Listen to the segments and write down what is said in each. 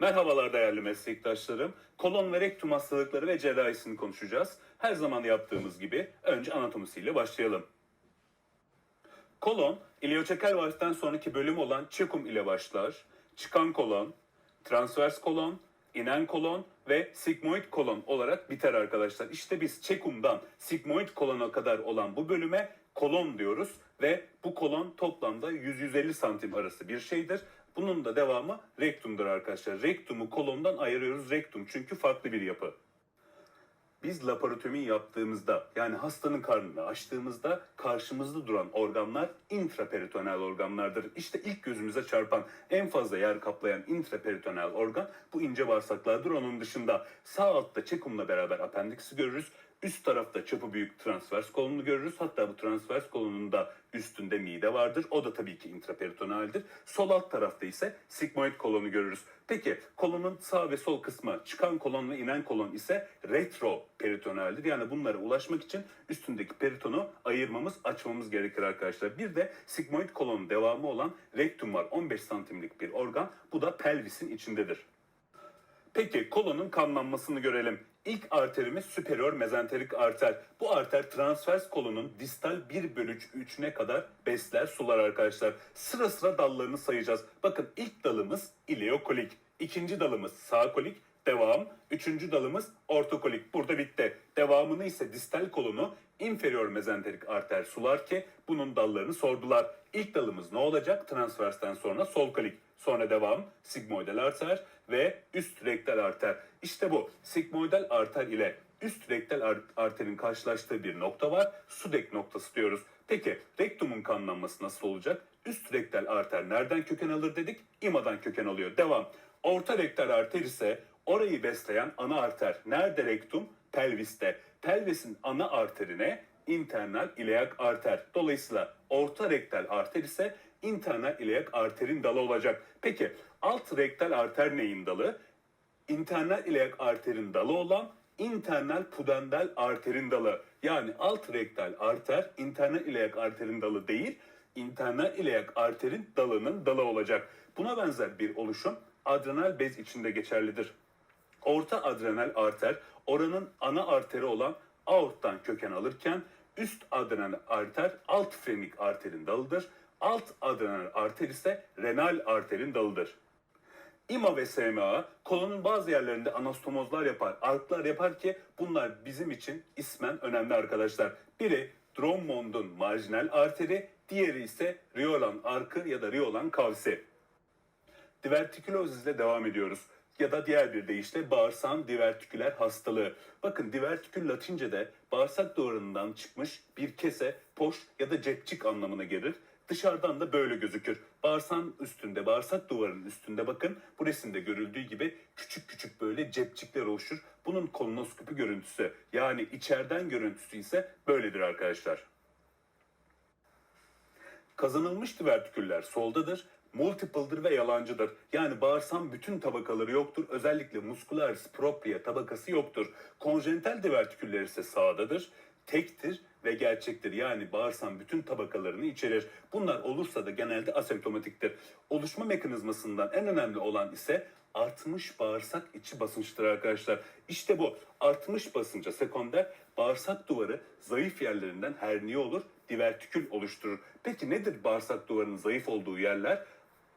Merhabalar değerli meslektaşlarım. Kolon ve rektum hastalıkları ve cerrahisini konuşacağız. Her zaman yaptığımız gibi önce anatomisiyle başlayalım. Kolon, ilioçekel valften sonraki bölüm olan çekum ile başlar. Çıkan kolon, transvers kolon, inen kolon ve sigmoid kolon olarak biter arkadaşlar. İşte biz çekumdan sigmoid kolona kadar olan bu bölüme kolon diyoruz ve bu kolon toplamda 100-150 santim arası bir şeydir. Bunun da devamı rektumdur arkadaşlar. Rektumu kolondan ayırıyoruz. Rektum çünkü farklı bir yapı. Biz laparotomi yaptığımızda yani hastanın karnını açtığımızda karşımızda duran organlar intraperitoneal organlardır. İşte ilk gözümüze çarpan en fazla yer kaplayan intraperitoneal organ bu ince bağırsaklardır. Onun dışında sağ altta çekumla beraber apendiksi görürüz. Üst tarafta çapı büyük transvers kolonu görürüz. Hatta bu transvers kolonun da üstünde mide vardır. O da tabii ki intraperitonealdir. Sol alt tarafta ise sigmoid kolonu görürüz. Peki kolonun sağ ve sol kısmı çıkan kolon ve inen kolon ise retroperitonealdir. Yani bunlara ulaşmak için üstündeki peritonu ayırmamız, açmamız gerekir arkadaşlar. Bir de sigmoid kolonun devamı olan rektum var. 15 santimlik bir organ. Bu da pelvisin içindedir. Peki kolonun kanlanmasını görelim. İlk arterimiz superior mezenterik arter. Bu arter transvers kolonun distal 1 bölü 3'üne kadar besler sular arkadaşlar. Sıra sıra dallarını sayacağız. Bakın ilk dalımız iliokolik. ikinci dalımız sağ kolik. Devam. Üçüncü dalımız ortokolik. Burada bitti. Devamını ise distal kolonu inferior mezenterik arter sular ki bunun dallarını sordular. İlk dalımız ne olacak? Transversten sonra sol kolik. Sonra devam sigmoidal arter ve üst rektal arter. İşte bu sigmoidal arter ile üst rektal ar- arterin karşılaştığı bir nokta var. Sudek noktası diyoruz. Peki rektumun kanlanması nasıl olacak? Üst rektal arter nereden köken alır dedik? İmadan köken alıyor. Devam. Orta rektal arter ise orayı besleyen ana arter. Nerede rektum? Pelviste. Pelvisin ana arterine internal iliac arter. Dolayısıyla orta rektal arter ise internal iliac arterin dalı olacak. Peki alt rektal arter neyin dalı? internal iliac arterin dalı olan internal pudendal arterin dalı. Yani alt rektal arter internal iliac arterin dalı değil, internal iliac arterin dalının dalı olacak. Buna benzer bir oluşum adrenal bez içinde geçerlidir. Orta adrenal arter oranın ana arteri olan aorttan köken alırken üst adrenal arter alt frenik arterin dalıdır. Alt adrenal arter ise renal arterin dalıdır. İMA ve SMA kolonun bazı yerlerinde anastomozlar yapar, arklar yapar ki bunlar bizim için ismen önemli arkadaşlar. Biri Drummond'un marjinal arteri, diğeri ise Riolan arkı ya da Riolan kavsi. Divertikülozizle devam ediyoruz. Ya da diğer bir deyişle bağırsağın divertiküler hastalığı. Bakın divertikül latince'de bağırsak duvarından çıkmış bir kese, poş ya da cepçik anlamına gelir. Dışarıdan da böyle gözükür. Bağırsağın üstünde, bağırsak duvarının üstünde bakın bu resimde görüldüğü gibi küçük küçük böyle cepçikler oluşur. Bunun kolonoskopi görüntüsü yani içeriden görüntüsü ise böyledir arkadaşlar. Kazanılmış divertiküller soldadır, multiple'dır ve yalancıdır. Yani bağırsağın bütün tabakaları yoktur. Özellikle muscularis propria tabakası yoktur. Konjenital divertiküller ise sağdadır, tektir ve gerçektir. Yani bağırsağın bütün tabakalarını içerir. Bunlar olursa da genelde asemptomatiktir. Oluşma mekanizmasından en önemli olan ise artmış bağırsak içi basınçtır arkadaşlar. İşte bu artmış basınca sekonder bağırsak duvarı zayıf yerlerinden herniye olur, divertikül oluşturur. Peki nedir bağırsak duvarının zayıf olduğu yerler?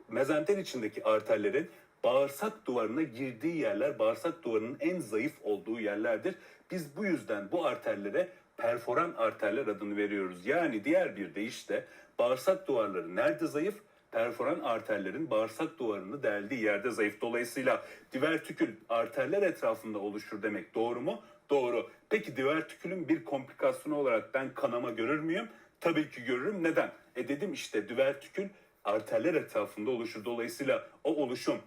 Mezenter içindeki arterlerin bağırsak duvarına girdiği yerler bağırsak duvarının en zayıf olduğu yerlerdir. Biz bu yüzden bu arterlere perforan arterler adını veriyoruz. Yani diğer bir deyişle bağırsak duvarları nerede zayıf? Perforan arterlerin bağırsak duvarını deldiği yerde zayıf. Dolayısıyla divertikül arterler etrafında oluşur demek doğru mu? Doğru. Peki divertikülün bir komplikasyonu olarak ben kanama görür müyüm? Tabii ki görürüm. Neden? E dedim işte divertikül arterler etrafında oluşur. Dolayısıyla o oluşum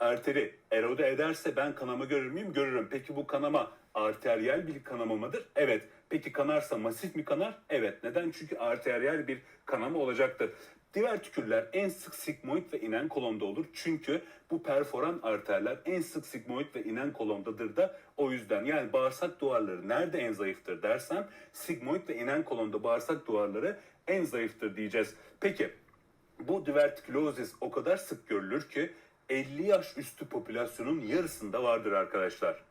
arteri erode ederse ben kanama görür müyüm? Görürüm. Peki bu kanama arteriyel bir kanama mıdır? Evet. Peki kanarsa masif mi kanar? Evet. Neden? Çünkü arteriyel bir kanama olacaktır. Divertiküller en sık sigmoid ve inen kolonda olur. Çünkü bu perforan arterler en sık sigmoid ve inen kolondadır da o yüzden. Yani bağırsak duvarları nerede en zayıftır dersem sigmoid ve inen kolonda bağırsak duvarları en zayıftır diyeceğiz. Peki bu divertikülozis o kadar sık görülür ki 50 yaş üstü popülasyonun yarısında vardır arkadaşlar.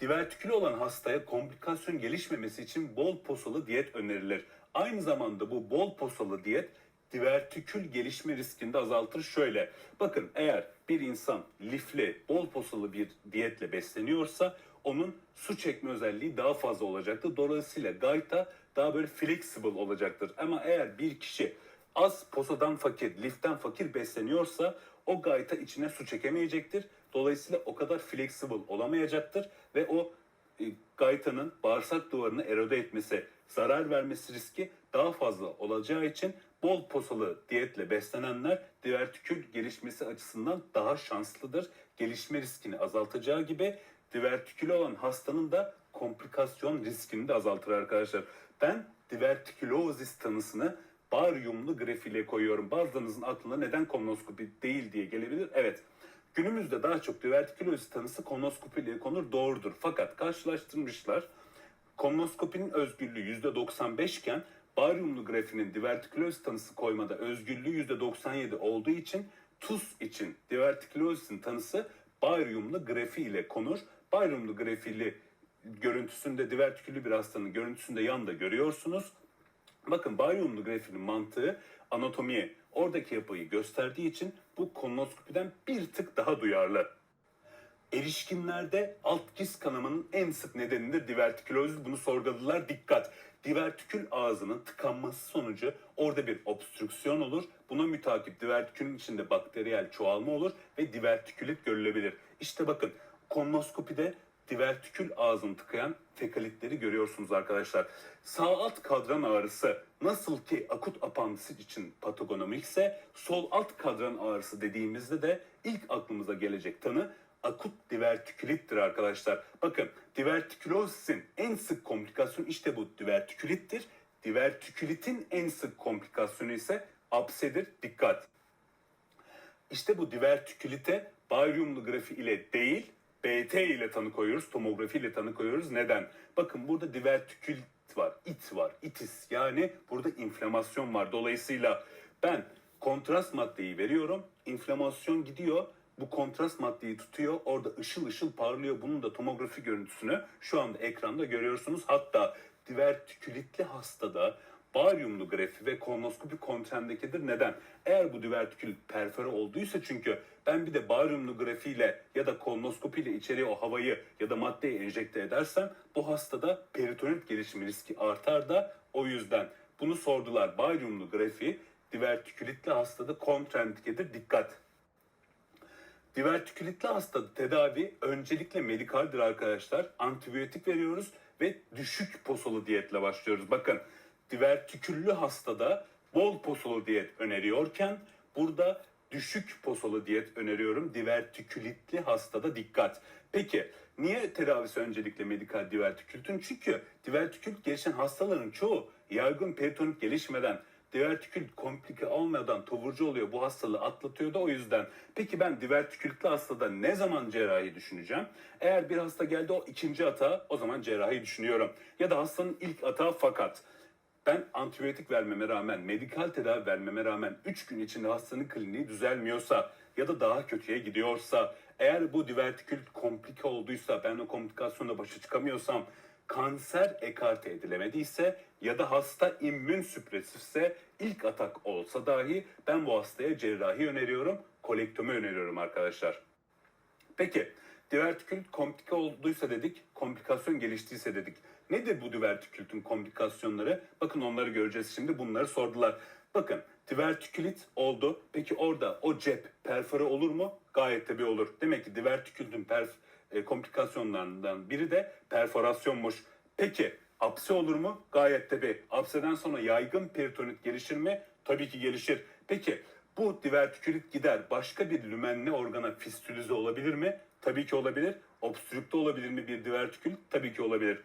Divertikül olan hastaya komplikasyon gelişmemesi için bol posalı diyet önerilir. Aynı zamanda bu bol posalı diyet divertikül gelişme riskini de azaltır. Şöyle bakın eğer bir insan lifli, bol posalı bir diyetle besleniyorsa onun su çekme özelliği daha fazla olacaktır. Dolayısıyla gayta daha böyle flexible olacaktır. Ama eğer bir kişi az posadan fakir, liften fakir besleniyorsa o gayta içine su çekemeyecektir. Dolayısıyla o kadar flexible olamayacaktır ve o e, gaytanın bağırsak duvarını erode etmesi, zarar vermesi riski daha fazla olacağı için bol posalı diyetle beslenenler divertikül gelişmesi açısından daha şanslıdır. Gelişme riskini azaltacağı gibi divertikülü olan hastanın da komplikasyon riskini de azaltır arkadaşlar. Ben divertikülozis tanısını baryumlu grafile koyuyorum. Bazılarınızın aklına neden kolonoskopi değil diye gelebilir. Evet. Günümüzde daha çok divertikülozis tanısı kolonoskopi ile konur doğrudur. Fakat karşılaştırmışlar. Kolonoskopinin özgürlüğü %95 iken baryumlu grafinin divertiküloz tanısı koymada özgürlüğü %97 olduğu için TUS için divertikülozis'in tanısı baryumlu grafi ile konur. Baryumlu grafili görüntüsünde divertiküllü bir hastanın görüntüsünde yanda görüyorsunuz. Bakın baryumlu grafinin mantığı anatomiye, oradaki yapıyı gösterdiği için bu kolonoskopiden bir tık daha duyarlı. Erişkinlerde alt giz kanamanın en sık nedeni de divertiküloz. Bunu sorguladılar. Dikkat! Divertikül ağzının tıkanması sonucu orada bir obstrüksiyon olur. Buna mütakip divertikülün içinde bakteriyel çoğalma olur ve divertikülit görülebilir. İşte bakın kolonoskopide divertikül ağzını tıkayan fekalitleri görüyorsunuz arkadaşlar. Sağ alt kadran ağrısı nasıl ki akut apandisit için patogonomikse sol alt kadran ağrısı dediğimizde de ilk aklımıza gelecek tanı akut divertikülittir arkadaşlar. Bakın divertikülozis'in en sık komplikasyonu işte bu divertikülittir. Divertikülitin en sık komplikasyonu ise apsedir. Dikkat. İşte bu divertikülite baryumlu grafi ile değil BT ile tanı koyuyoruz, tomografi ile tanı koyuyoruz. Neden? Bakın burada divertikülit var, it var, itis. Yani burada inflamasyon var. Dolayısıyla ben kontrast maddeyi veriyorum, inflamasyon gidiyor. Bu kontrast maddeyi tutuyor, orada ışıl ışıl parlıyor. Bunun da tomografi görüntüsünü şu anda ekranda görüyorsunuz. Hatta divertikülitli hastada baryumlu grafi ve kolonoskopi kontrendekidir. Neden? Eğer bu divertikül perfore olduysa çünkü ben bir de baryumlu grafiyle ya da kolonoskopiyle içeriye o havayı ya da maddeyi enjekte edersem bu hastada peritonit gelişimi riski artar da o yüzden bunu sordular. Baryumlu grafi divertikülitli hastada kontrendikedir. Dikkat! Divertikülitli hasta tedavi öncelikle medikaldir arkadaşlar. Antibiyotik veriyoruz ve düşük posolu diyetle başlıyoruz. Bakın divertiküllü hastada bol posolu diyet öneriyorken burada düşük posolu diyet öneriyorum. Divertikülitli hastada dikkat. Peki niye tedavisi öncelikle medikal divertikültün? Çünkü divertikült gelişen hastaların çoğu yaygın peritonit gelişmeden divertikül komplike olmadan taburcu oluyor. Bu hastalığı atlatıyor da o yüzden. Peki ben divertikülitli hastada ne zaman cerrahi düşüneceğim? Eğer bir hasta geldi o ikinci atağı o zaman cerrahi düşünüyorum. Ya da hastanın ilk atağı fakat ben antibiyotik vermeme rağmen, medikal tedavi vermeme rağmen 3 gün içinde hastanın kliniği düzelmiyorsa ya da daha kötüye gidiyorsa, eğer bu divertikül komplike olduysa, ben o komplikasyonla başa çıkamıyorsam, kanser ekarte edilemediyse ya da hasta immün süpresifse ilk atak olsa dahi ben bu hastaya cerrahi öneriyorum, kolektomi öneriyorum arkadaşlar. Peki divertikül komplike olduysa dedik, komplikasyon geliştiyse dedik. Nedir bu divertikültün komplikasyonları? Bakın onları göreceğiz şimdi. Bunları sordular. Bakın divertikülit oldu. Peki orada o cep perfore olur mu? Gayet tabii olur. Demek ki divertikültün perf e, komplikasyonlarından biri de perforasyonmuş. Peki apse olur mu? Gayet tabii. Apseden sonra yaygın peritonit gelişir mi? Tabii ki gelişir. Peki bu divertikülit gider başka bir lümenli organa fistülize olabilir mi? Tabii ki olabilir. Obstrükte olabilir mi bir divertikül? Tabii ki olabilir.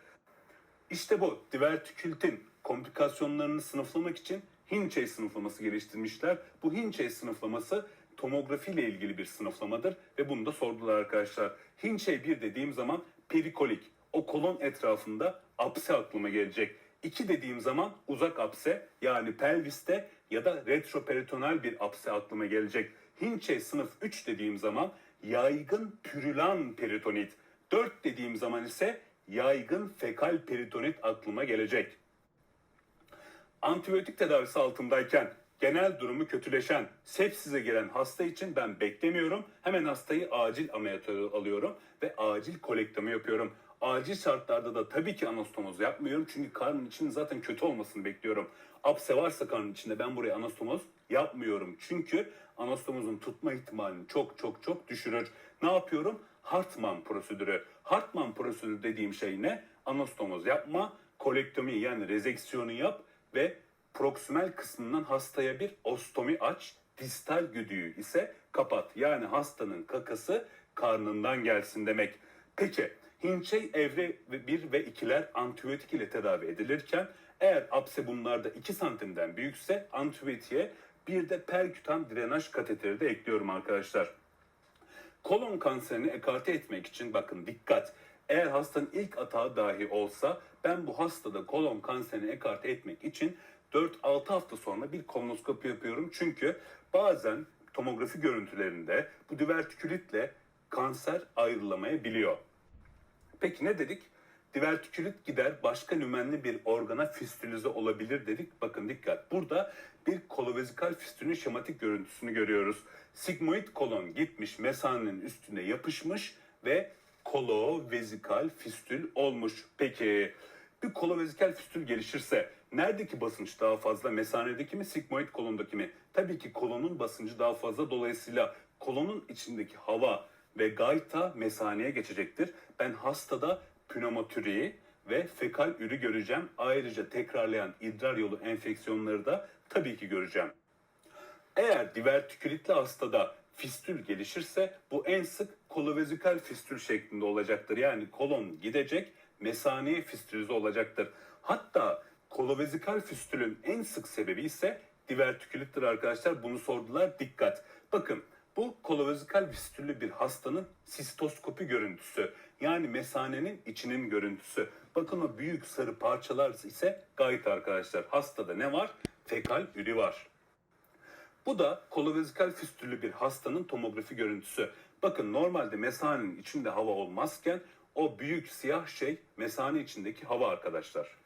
İşte bu divertikültin komplikasyonlarını sınıflamak için Hinchey sınıflaması geliştirmişler. Bu Hinchey sınıflaması tomografi ile ilgili bir sınıflamadır ve bunu da sordular arkadaşlar. Hinchey 1 dediğim zaman perikolik, o kolon etrafında apse aklıma gelecek. 2 dediğim zaman uzak apse yani pelviste ya da retroperitoneal bir apse aklıma gelecek. Hinçe sınıf 3 dediğim zaman yaygın pürülan peritonit. 4 dediğim zaman ise yaygın fekal peritonit aklıma gelecek. Antibiyotik tedavisi altındayken genel durumu kötüleşen, sepsize giren hasta için ben beklemiyorum. Hemen hastayı acil ameliyata alıyorum ve acil kolektomi yapıyorum. Acil şartlarda da tabii ki anastomoz yapmıyorum. Çünkü karnın için zaten kötü olmasını bekliyorum. Apse varsa karnın içinde ben buraya anastomoz yapmıyorum. Çünkü anastomozun tutma ihtimalini çok çok çok düşürür. Ne yapıyorum? Hartmann prosedürü. Hartmann prosedürü dediğim şey ne? Anastomoz yapma, kolektomi yani rezeksiyonu yap ve proksimal kısmından hastaya bir ostomi aç, distal güdüğü ise kapat. Yani hastanın kakası karnından gelsin demek. Peki hinçey evre 1 ve 2'ler antibiyotik ile tedavi edilirken eğer apse bunlarda 2 santimden büyükse antibiyotiğe bir de perkütan drenaj kateteri de ekliyorum arkadaşlar. Kolon kanserini ekarte etmek için bakın dikkat. Eğer hastanın ilk atağı dahi olsa ben bu hastada kolon kanserini ekarte etmek için 4-6 hafta sonra bir kolonoskopi yapıyorum. Çünkü bazen tomografi görüntülerinde bu divertikülitle kanser ayrılamayabiliyor. Peki ne dedik? Divertikülit gider başka lümenli bir organa fistülize olabilir dedik. Bakın dikkat. Burada bir kolovezikal fistülün şematik görüntüsünü görüyoruz. Sigmoid kolon gitmiş mesanenin üstüne yapışmış ve kolovezikal fistül olmuş. Peki bir kolovezikal fistül gelişirse neredeki basınç daha fazla? Mesanedeki mi, sigmoid kolondaki mi? Tabii ki kolonun basıncı daha fazla. Dolayısıyla kolonun içindeki hava ve gayta mesaneye geçecektir. Ben hastada pneumatüriyi ve fekal ürü göreceğim. Ayrıca tekrarlayan idrar yolu enfeksiyonları da tabii ki göreceğim. Eğer divertikülitli hastada fistül gelişirse bu en sık kolovezikal fistül şeklinde olacaktır. Yani kolon gidecek, mesaneye fistülize olacaktır. Hatta kolovezikal fistülün en sık sebebi ise divertikülittir arkadaşlar. Bunu sordular. Dikkat. Bakın bu kolovezikal fistüllü bir hastanın sistoskopi görüntüsü. Yani mesanenin içinin görüntüsü. Bakın o büyük sarı parçalar ise gayet arkadaşlar. Hastada ne var? Fekal üri var. Bu da kolovezikal fistüllü bir hastanın tomografi görüntüsü. Bakın normalde mesanenin içinde hava olmazken o büyük siyah şey mesane içindeki hava arkadaşlar.